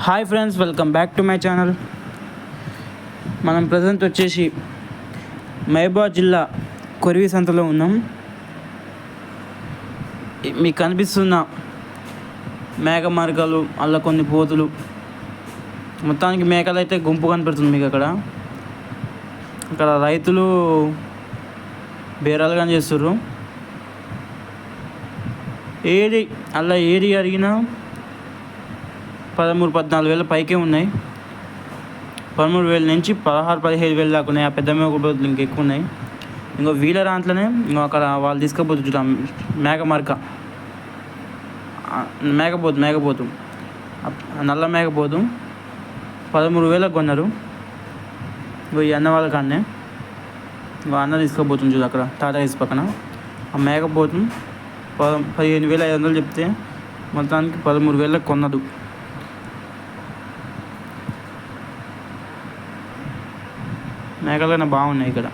Hi friends welcome back to my channel. మనం present వచ్చేసి మహబూబా జిల్లా కొరివి సంతలో ఉన్నాం. మీకు కనిపిస్తున్న మేక మార్గాలు అలా కొన్ని పోతులు. మొత్తానికి మేకలు అయితే గుంపు కనిపెడుతుంది మీకు అక్కడ. అక్కడ రైతులు బేరాలు చేస్తుర్రు. ఏది అలా ఏది అడిగినా పదమూడు పద్నాలుగు వేల పైకే ఉన్నాయి. పదమూడు వేల నుంచి పదహారు పదిహేడు వేలు దాకా ఉన్నాయి. ఆ పెద్ద మేకపోతులు ఇంకా ఎక్కువ ఉన్నాయి. ఇంకో వీళ్ళ దాంట్లోనే ఇంకో అక్కడ వాళ్ళు తీసుకుపోతు చూద్దాం. మేక మరక మేకపోతు మేకపోతు నల్ల మేకపోతు పదమూడు వేలకు కొన్నారు ఇంకో ఈ అన్న వాళ్ళ కాడనే. ఇంకో అన్న తీసుకుపోతుంది చూడు అక్కడ టాటా హీస్ పక్కన. ఆ మేకపోతు పద పదిహేను వేల ఐదు వందలు చెప్తే మొత్తానికి పదమూడు వేలకు కొన్నదు మేకలైనా బాగున్నాయి ఇక్కడ.